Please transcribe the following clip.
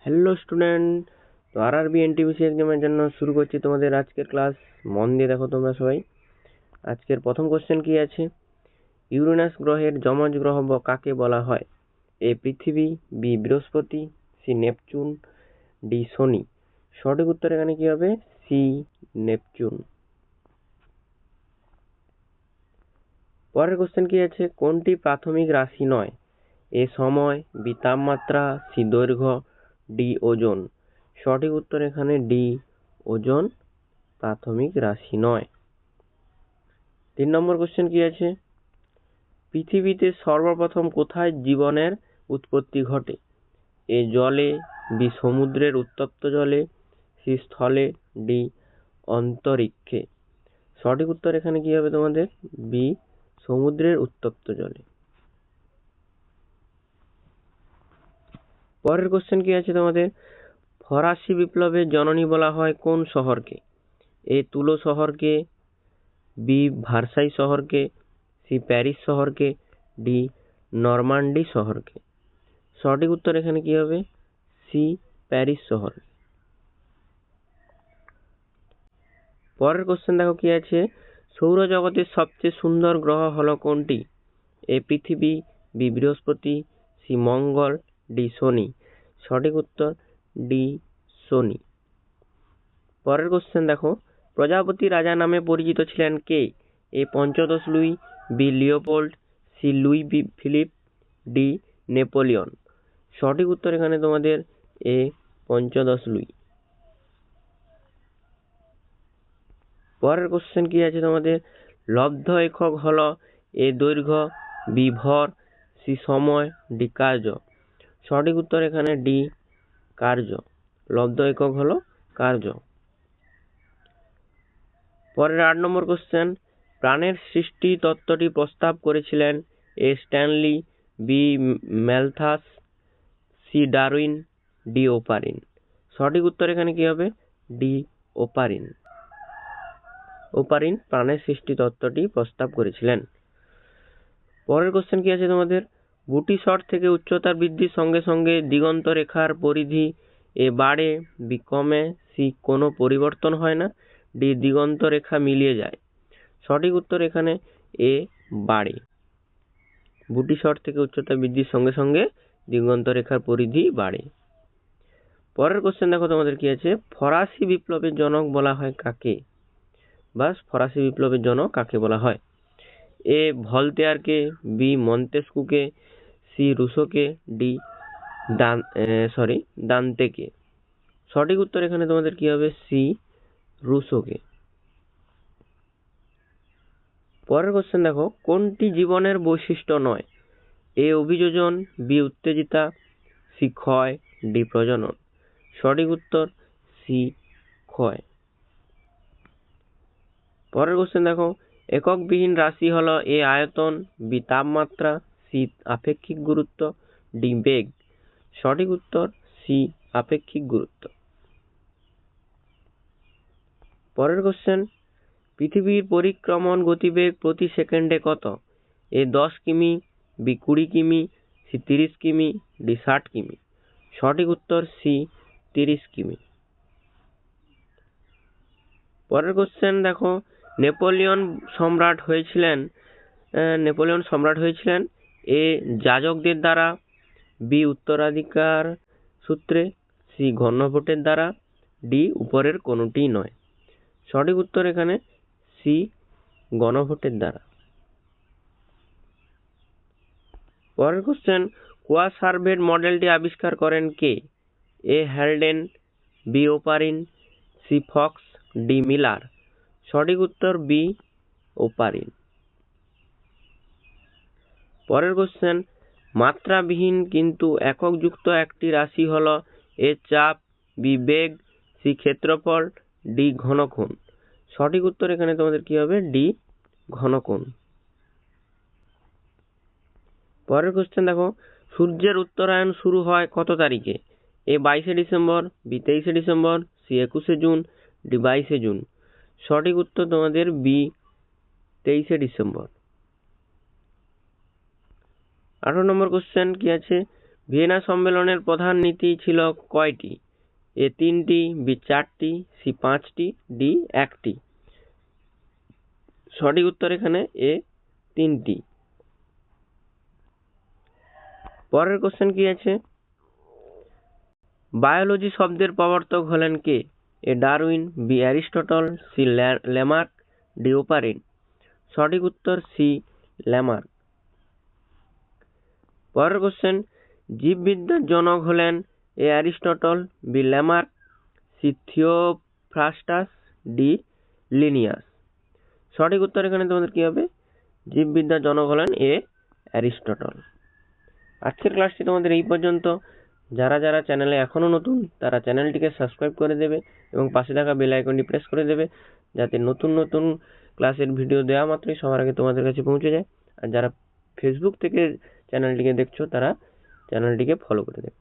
Hello student তো আর আরবি NTPC এক্সামের জন্য শুরু করছি তোমাদের আজকের ক্লাস মন দিয়ে দেখো তোমরা সবাই। আজকের প্রথম কোশ্চেন কি আছে? ইউরেনাস গ্রহের যমজ গ্রহ ব- কাকে বলা হয়? এ পৃথিবী, বি বৃহস্পতি, সি নেপচুন, ডি শনি। সঠিক উত্তর এখানে কি হবে? C Neptune. পরের কোশ্চেন কি আছে? কোনটি প্রাথমিক রাশি নয়? এ সময়, বি তাপমাত্রা, সি দৈর্ঘ্য ডি ওজন। সঠিক উত্তর এখানে ডি ওজন প্রাথমিক রাশি নয়। তিন নম্বর কোশ্চেন কি আছে? পৃথিবীতে সর্বপ্রথম কোথায় জীবনের উৎপত্তি ঘটে? এ জলে, বি সমুদ্রের উত্তপ্ত জলে, সি স্থলে, ডি অন্তরিক্ষে। সঠিক উত্তর এখানে কি হবে তোমাদের? বি সমুদ্রের উত্তপ্ত জলে। পরের কোশ্চেন কি আছে তোমাদের? ফরাসি বিপ্লবের জননী বলা হয় কোন শহরকে? এ তুলো শহরকে, বি ভার্সাই শহরকে, সি প্যারিস শহরকে, ডি নরমান্ডি শহরকে। সঠিক উত্তর এখানে কি হবে? সি প্যারিস শহর। পরের কোশ্চেন দেখো কি আছে? সৌরজগতের সবচেয়ে সুন্দর গ্রহ হলো কোনটি? এ পৃথিবী, বি বৃহস্পতি, সি মঙ্গল ডি শনি সঠিক উত্তর ডি শনি পরের কোশ্চেন দেখো। প্রজাপতি রাজা নামে পরিচিত ছিলেন কে? এ পঞ্চদশ Louis, B Leopold, C Louis B Philippe, D Napoleon. সঠিক উত্তর এখানে তোমাদের এ পঞ্চদশ লুই। পরের কোশ্চেন কি আছে তোমাদের? লব্ধ একক হল, এ দৈর্ঘ্য, বি ভর, সি সময়, ডি কার্য। সঠিক উত্তর এখানে ডি, কার্য। লব্ধ একক হলো কার্য। পরের আট নম্বর কোশ্চেন প্রাণের সৃষ্টি তত্ত্বটি প্রস্তাব করেছিলেন A Stanley B Malthus C Darwin, D Oparin. সঠিক উত্তর এখানে কি হবে? D Oparin. ওপারিন প্রাণের সৃষ্টি তত্ত্বটি প্রস্তাব করেছিলেন। পরের কোশ্চেন কি আছে তোমাদের? গুটি শট থেকে উচ্চতার বৃদ্ধির সঙ্গে সঙ্গে দিগন্ত রেখার পরিধি এ বাড়ে, বি কমে, সি কোনো পরিবর্তন হয় না, ডি দিগন্ত রেখা মিলিয়ে যায়। সঠিক উত্তর এখানে এ বাড়ে। বুটি শট থেকে উচ্চতা বৃদ্ধির সঙ্গে সঙ্গে দিগন্ত রেখার পরিধি বাড়ে। পরের কোশ্চেন দেখো তোমাদের কি আছে? ফরাসি বিপ্লবের জনক বলা হয় কাকে? বাস, ফরাসি বিপ্লবের জনক কাকে বলা হয়? এ ভলতেয়ারকে, বি মন্তেস্কুকে সি রুশোকে, ডি দান সরি দান্তেকে সঠিক উত্তর এখানে তোমাদের কি হবে? সি রুশোকে। পরের কোশ্চেন দেখো, কোনটি জীবনের বৈশিষ্ট্য নয়? এ অভিযোজন, বি উত্তেজিতা, সি ক্ষয়, ডি প্রজনন। সঠিক উত্তর, সি ক্ষয়। পরের কোশ্চেন দেখো, এককবিহীন রাশি হলো এ আয়তন, বি তাপমাত্রা সি আপেক্ষিক গুরুত্ব, ডি বেগ। সঠিক উত্তর, সি আপেক্ষিক গুরুত্ব। পরের কোশ্চেন পৃথিবীর পরিক্রমণ গতিবেগ প্রতি সেকেন্ডে কত? এ দশ কিমি, বি কুড়ি কিমি, সি তিরিশ কিমি, ডি ষাট কিমি। সঠিক উত্তর, সি তিরিশ কিমি। পরের কোশ্চেন দেখো, নেপোলিয়ন সম্রাট হয়েছিলেন নেপোলিয়ন সম্রাট হয়েছিলেন এ যাজকদের দ্বারা, বি উত্তরাধিকার সূত্রে, সি গণভোটের দ্বারা, ডি উপরের কোনোটি নয়। সঠিক উত্তর এখানে সি গণভোটের দ্বারা। পরের কোশ্চেন কোয়া সার্ভেট মডেলটি আবিষ্কার করেন কে? A Haldane, B Oparin, C Fox, D Miller. সঠিক উত্তর, বি ওপারিন। পরের কোশ্চেন মাত্রাবিহীন কিন্তু এককযুক্ত একটি রাশি হলো এ চাপ, বি বেগ, সি ক্ষেত্রফল, ডি ঘনকোণ। সঠিক উত্তর এখানে তোমাদের কি হবে? ডি ঘনকোণ। পরের কোশ্চেন দেখো, সূর্যের উত্তরায়ণ শুরু হয় কত তারিখে? এ বাইশে ডিসেম্বর, বি তেইশে ডিসেম্বর, সি একুশে জুন, ডি বাইশে জুন। সঠিক উত্তর তোমাদের বি তেইশে ডিসেম্বর। আঠারো নম্বর কোশ্চেন কি আছে? ভিয়েনা সম্মেলনের প্রধান নীতি ছিল কয়টি? এ তিনটি, বি চারটি, সি পাঁচটি, ডি একটি। সঠিক উত্তর এখানে এ তিনটি। পরের কোশ্চেন কি আছে? বায়োলজি শব্দের প্রবর্তক হলেন কে? A Darwin, B Aristotle, C Lamarck, D Oparin. সঠিক উত্তর সি ল্যামার্ক। পরের কোশ্চেন জীববিদ্যার জনক হলেন A Aristotle, B Lamarck C Theophrastus, D Linnaeus. সঠিক উত্তর এখানে তোমাদের কী হবে? জীববিদ্যার জনক হলেন এ অ্যারিস্টটল। আজকের ক্লাসটি তোমাদের এই পর্যন্ত। যারা যারা চ্যানেলে এখনও নতুন, তারা চ্যানেলটিকে সাবস্ক্রাইব করে দেবে এবং পাশে থাকা বেল আইকনটি প্রেস করে দেবে যাতে নতুন নতুন ক্লাসের ভিডিও দেওয়া মাত্রই সবার আগে তোমাদের কাছে পৌঁছে যায়। আর যারা ফেসবুক থেকে চ্যানেলটিকে দেখছ তারা চ্যানেলটিকে ফলো করে দেবে